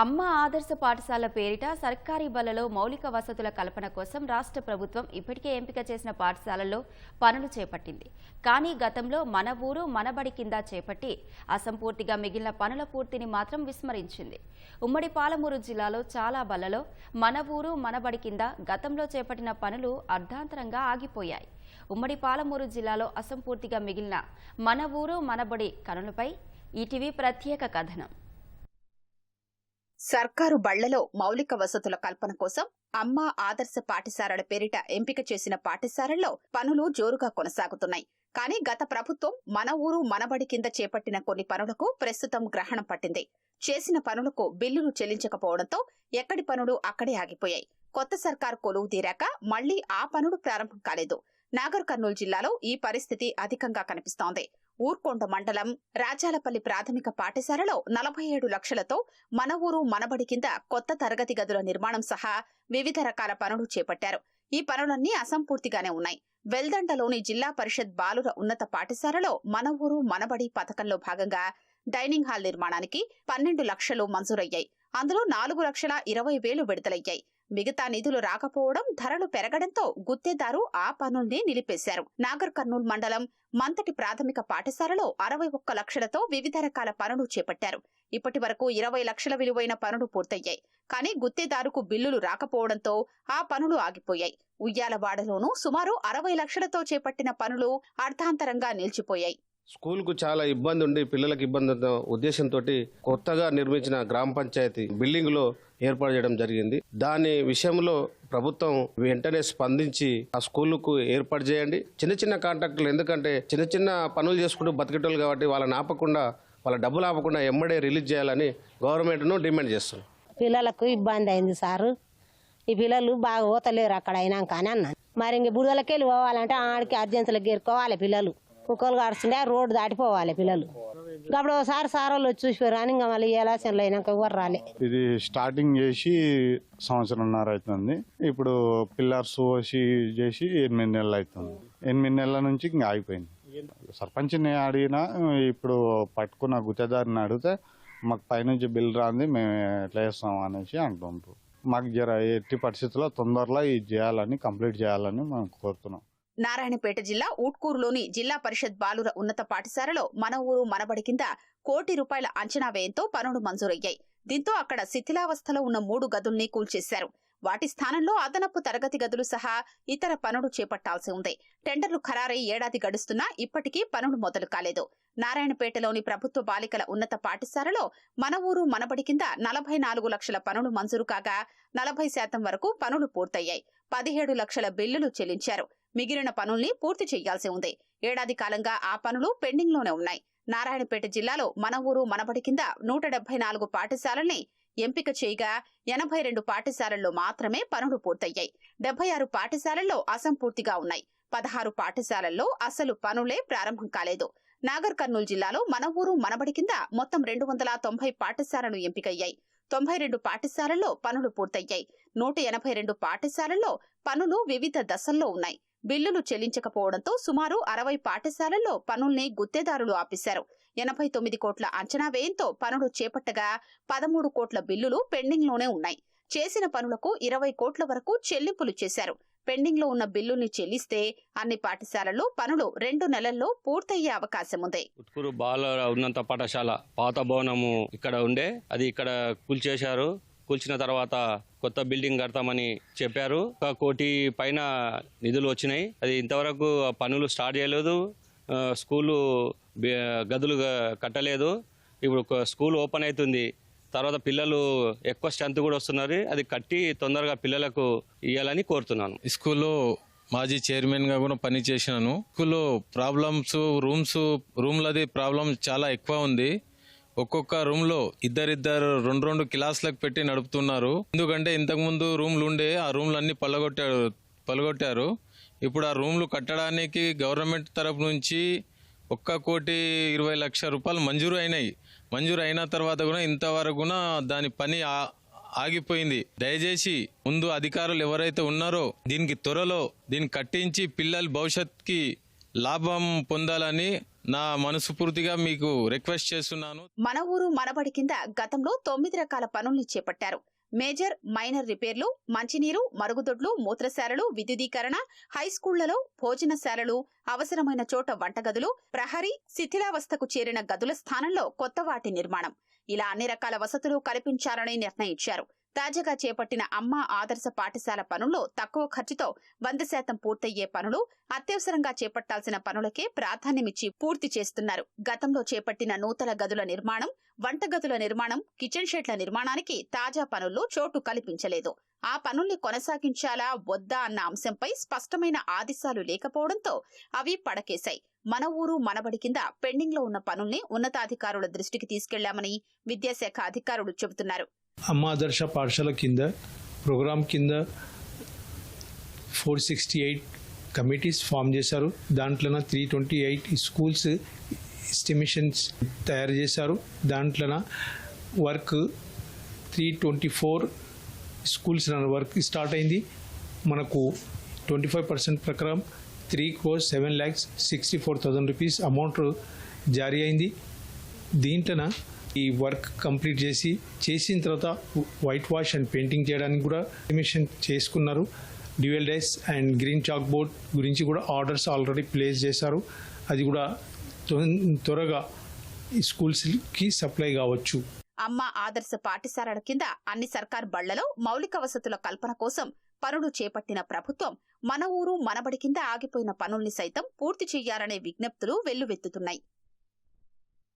అమ్మ ఆదర్శ పాఠశాల పేరిట సర్కారీ బలలో మౌలిక వసతుల కల్పన కోసం రాష్ట్ర ప్రభుత్వం ఇప్పటికే ఎంపిక చేసిన పాఠశాలల్లో పనులు చేపట్టింది. కానీ గతంలో మన ఊరు మనబడి కింద చేపట్టి అసంపూర్తిగా మిగిలిన పనుల పూర్తిని మాత్రం విస్మరించింది. ఉమ్మడి పాలమూరు జిల్లాలో చాలా బలలో మన ఊరు మనబడి కింద గతంలో చేపట్టిన పనులు అర్ధాంతరంగా ఆగిపోయాయి. ఉమ్మడి పాలమూరు జిల్లాలో అసంపూర్తిగా మిగిలిన మన ఊరు మనబడి కనులపై ఈటీవీ ప్రత్యేక కథనం. సర్కారు బళ్ళలో మౌలిక వసతుల కల్పన కోసం అమ్మ ఆదర్శ పాఠశాలల పేరిట ఎంపిక చేసిన పాఠశాలల్లో పనులు జోరుగా కొనసాగుతున్నాయి. కానీ గత ప్రభుత్వం మన ఊరు మనబడి కింద చేపట్టిన కొన్ని పనులకు ప్రస్తుతం గ్రహణం పట్టింది. చేసిన పనులకు బిల్లులు చెల్లించకపోవడంతో ఎక్కడి పనులు అక్కడే ఆగిపోయాయి. కొత్త సర్కారు కొలువు తీరాక మళ్ళీ ఆ పనులు ప్రారంభం కాలేదు. నాగర్ కర్నూలు జిల్లాలో ఈ పరిస్థితి అధికంగా కనిపిస్తోంది. ఊర్కొండ మండలం రాజాలపల్లి ప్రాథమిక పాఠశాలలో నలభై ఏడు లక్షలతో మన ఊరు మనబడి కింద కొత్త తరగతి గదుల నిర్మాణం సహా వివిధ రకాల పనులు చేపట్టారు. ఈ పనులన్నీ అసంపూర్తిగానే ఉన్నాయి. వెల్దండలోని జిల్లా పరిషత్ బాలుర ఉన్నత పాఠశాలలో మన ఊరు మనబడి పథకంలో భాగంగా డైనింగ్ హాల్ నిర్మాణానికి పన్నెండు లక్షలు మంజూరయ్యాయి. అందులో నాలుగు లక్షల ఇరవై వేలు విడుదలయ్యాయి. మిగతా నిధులు రాకపోవడం ధరలు పెరగడంతో గుత్తేదారు ఆ పనుల్ని నిలిపేశారు. నాగర్ కర్నూల్ మండలం మంతటి ప్రాథమిక పాఠశాలలో అరవై ఒక్క లక్షలతో వివిధ రకాల పనులు చేపట్టారు. ఇప్పటి వరకు ఇరవై లక్షల విలువైన పనులు పూర్తయ్యాయి. కానీ గుత్తేదారుకు బిల్లులు రాకపోవడంతో ఆ పనులు ఆగిపోయాయి. ఉయ్యాలవాడలోనూ సుమారు అరవై లక్షలతో చేపట్టిన పనులు అర్ధాంతరంగా నిలిచిపోయాయి. స్కూల్కు చాలా ఇబ్బంది ఉండి పిల్లలకు ఇబ్బంది ఉన్న ఉద్దేశంతో కొత్తగా నిర్మించిన గ్రామ పంచాయతీ బిల్డింగ్లో ఏర్పాటు చేయడం జరిగింది. దాని విషయంలో ప్రభుత్వం వెంటనే స్పందించి ఆ స్కూలుకు ఏర్పాటు చేయండి. చిన్న చిన్న కాంట్రాక్టులు ఎందుకంటే చిన్న చిన్న పనులు చేసుకుంటూ బతికేటోళ్ళు కాబట్టి వాళ్ళని ఆపకుండా వాళ్ళ డబ్బులు ఆపకుండా ఎమ్మడే రిలీజ్ చేయాలని గవర్నమెంట్ను డిమాండ్ చేస్తున్నాం పిల్లలకు ఇబ్బంది అయింది సారు. ఈ పిల్లలు బాగా పోతలేరు అక్కడ అయినాక అని అన్నాను. మరి ఇంక బుడదలకి పోవాలంటే ఆడికి అర్జెన్సీలకు గేరుకోవాలి పిల్లలు. కుక్కలు కాడుస్తుండే ఆ రోడ్డు దాటిపోవాలి పిల్లలు. అప్పుడు ఒకసారి సార్ వాళ్ళు వచ్చి చూసిపోయారు. అని ఇంకా మళ్ళీ ఎలక్షన్లు అయినాక ఎవరు రాలే. ఇది స్టార్టింగ్ చేసి సంవత్సరంన్నర అవుతుంది. ఇప్పుడు పిల్లర్స్ పోసి చేసి ఎనిమిది నెలలు అవుతుంది. ఎనిమిది నెలల నుంచి ఇంకా ఆగిపోయింది. సర్పంచ్ని అడిగినా ఇప్పుడు పట్టుకున్న గుత్తేదారిని అడిగితే మాకు పైనుంచి బిల్ రాంది మేము ఎట్లా చేస్తాం అనేసి అంటుంటారు మాకు జర ఎట్టి పరిస్థితుల్లో తొందరలో ఇది చేయాలని కంప్లీట్ చేయాలని మేము కోరుతున్నాం. నారాయణపేట జిల్లా ఊట్కూరులోని జిల్లా పరిషత్ బాలుర ఉన్నత పాఠశాలలో మన ఊరు మనబడి కింద కోటి రూపాయల అంచనా వ్యయంతో పనులు మంజూరయ్యాయి. దీంతో అక్కడ శిథిలావస్థలో ఉన్న మూడు గదుల్ని కూల్చేశారు. వాటి స్థానంలో అదనపు తరగతి గదులు సహా ఇతర పనులు చేపట్టాల్సి ఉంది. టెండర్లు ఖరారై ఏడాది గడుస్తున్నా ఇప్పటికీ పనులు మొదలు కాలేదు. నారాయణపేటలోని ప్రభుత్వ బాలికల ఉన్నత పాఠశాలలో మన ఊరు మనబడి కింద నలభై నాలుగు లక్షల పనులు మంజూరు కాగా నలభై శాతం వరకు పనులు పూర్తయ్యాయి. పదిహేడు లక్షల బిల్లులు చెల్లించారు. మిగిలిన పనుల్ని పూర్తి చేయాల్సి ఉంది. ఏడాది కాలంగా ఆ పనులు పెండింగ్లోనే ఉన్నాయి. నారాయణపేట జిల్లాలో మన ఊరు మనబడి కింద నూట డెబ్బై నాలుగు పాఠశాలల్ని ఎంపిక చేయగా ఎనభై రెండు పాఠశాలల్లో మాత్రమే పనులు పూర్తయ్యాయి. డెబ్బై ఆరు పాఠశాలల్లో అసంపూర్తిగా ఉన్నాయి. పదహారు పాఠశాలల్లో అసలు పనులే ప్రారంభం కాలేదు. నాగర్ కర్నూలు జిల్లాలో మన ఊరు మనబడి కింద మొత్తం రెండు వందల తొంభై పాఠశాలలు ఎంపికయ్యాయి. తొంభై రెండు పాఠశాలల్లో పనులు పూర్తయ్యాయి. నూట ఎనభై రెండు పాఠశాలల్లో పనులు వివిధ దశల్లో ఉన్నాయి. బిల్లులు చెల్లించకపోవడంతో సుమారు అరవై పాఠశాలల్లో పనుల్ని గుత్తేదారులు ఆపేశారు. ఎనభై తొమ్మిది కోట్ల అంచనా వ్యయంతో పనులు చేపట్టగా పదమూడు కోట్ల బిల్లులు పెండింగ్లోనే ఉన్నాయి. చేసిన పనులకు ఇరవై కోట్ల వరకు చెల్లింపులు చేశారు. పెండింగ్లో ఉన్న బిల్లుల్ని చెల్లిస్తే అన్ని పాఠశాలల్లో పనులు రెండు నెలల్లో పూర్తయ్యే అవకాశం ఉంది. ఉట్కూరు బాల ఉన్నంత పాఠశాల పాత భవనము ఇక్కడ ఉండే అది ఇక్కడ కూల్చేశారు. కూల్చిన తర్వాత కొత్త బిల్డింగ్ కడతామని చెప్పారు. ఒక కోటి పైన నిధులు వచ్చినాయి. అది ఇంతవరకు పనులు స్టార్ట్ చేయలేదు. స్కూలు గదులు కట్టలేదు. ఇప్పుడు ఒక స్కూల్ ఓపెన్ అవుతుంది. తర్వాత పిల్లలు ఎక్కువ స్ట్రెంత్ కూడా వస్తున్నారు. అది కట్టి తొందరగా పిల్లలకు ఇవ్వాలని కోరుతున్నాను. స్కూల్లో మాజీ చైర్మన్గా కూడా పనిచేసినాను స్కూల్లో ప్రాబ్లమ్స్ రూమ్స్ రూమ్లది ప్రాబ్లమ్ చాలా ఎక్కువ ఉంది. ఒక్కొక్క రూమ్లో ఇద్దరిద్దరు రెండు రెండు క్లాసులకు పెట్టి నడుపుతున్నారు. ఎందుకంటే ఇంతకు ముందు రూమ్లు ఉండే ఆ రూమ్లు అన్ని పల్లగొట్టారు పలగొట్టారు ఇప్పుడు ఆ రూమ్లు కట్టడానికి గవర్నమెంట్ తరపు నుంచి ఒక్క కోటి ఇరవై లక్షల రూపాయలు మంజూరు అయినాయి. మంజూరు అయిన తర్వాత కూడా ఇంతవరకు కూడా దాని పని ఆ- ఆగిపోయింది. దయచేసి ముందు అధికారులు ఎవరైతే ఉన్నారో దీనికి త్వరలో దీన్ని కట్టించి పిల్లల భవిష్యత్కి లాభం పొందాలని నా మనస్ఫూర్తిగా మీకు రిక్వెస్ట్ చేస్తున్నాను. మన ఊరు మనబడి కింద గతంలో తొమ్మిది రకాల పనుల్ని చేపట్టారు. మేజర్ మైనర్ రిపేర్లు మంచినీరు మరుగుదొడ్లు మూత్రశాలలు విద్యుదీకరణ హైస్కూళ్ళలో భోజనశాలలు అవసరమైన చోట వంటగదులు ప్రహరీ శిథిలావస్థకు చేరిన గదుల స్థానంలో కొత్త వాటి నిర్మాణం. ఇలా అన్ని రకాల వసతులు కల్పించాలని నిర్ణయించారు. తాజాగా చేపట్టిన అమ్మ ఆదర్శ పాఠశాల పనుల్లో తక్కువ ఖర్చుతో వంద శాతం పూర్తయ్యే పనులు అత్యవసరంగా చేపట్టాల్సిన పనులకే ప్రాధాన్యమిచ్చి పూర్తి చేస్తున్నారు. గతంలో చేపట్టిన నూతన గదుల నిర్మాణం వంటగదుల నిర్మాణం కిచెన్ షెడ్ల నిర్మాణానికి తాజా పనుల్లో చోటు కల్పించలేదు. ఆ పనుల్ని కొనసాగించాలా వద్దా అన్న అంశంపై స్పష్టమైన ఆదేశాలు లేకపోవడంతో అవి పడకేశాయి. మన ఊరు మనబడి కింద పెండింగ్లో ఉన్న పనుల్ని ఉన్నతాధికారుల దృష్టికి తీసుకెళ్ళామని విద్యాశాఖ అధికారులు చెబుతున్నారు. అమ్మ ఆదర్శ పాఠశాల కింద ప్రోగ్రాం కింద four sixty eight committees form చేశారు. దాంట్లోన three twenty eight schools estimations తయారు చేశారు. దాంట్లోన work three twenty four schools work start అయింది. మనకు ట్వంటీ ఫైవ్ పర్సెంట్ ప్రకారం three crore seven lakhs sixty four thousand rupees amount జారీ అయింది. దీంట్లోన ఈ వర్క్ కంప్లీట్ చేసి చేసిన తర్వాత వైట్ వాష్ అండ్ పెయింటింగ్ చేయడానికి కూడా ఎమిషన్ చేసుకున్నారు. Dual dice and green chalk board గురించి కూడా ఆర్డర్స్ ఆల్రెడీ ప్లేస్ చేశారు. అది కూడా త్వరగా ఈ స్కూల్స్కి సప్లై కావచ్చు. అమ్మ ఆదర్శ పాఠశాలల కింద అన్ని సర్కార్ బళ్ళలో మౌలిక వసతుల కల్పన కోసం పనులు చేపట్టిన ప్రభుత్వం మన ఊరు మనబడి కింద ఆగిపోయిన పనుల్ని సైతం పూర్తి చేయాలనే విజ్ఞప్తులు వెల్లువెత్తుతున్నాయి.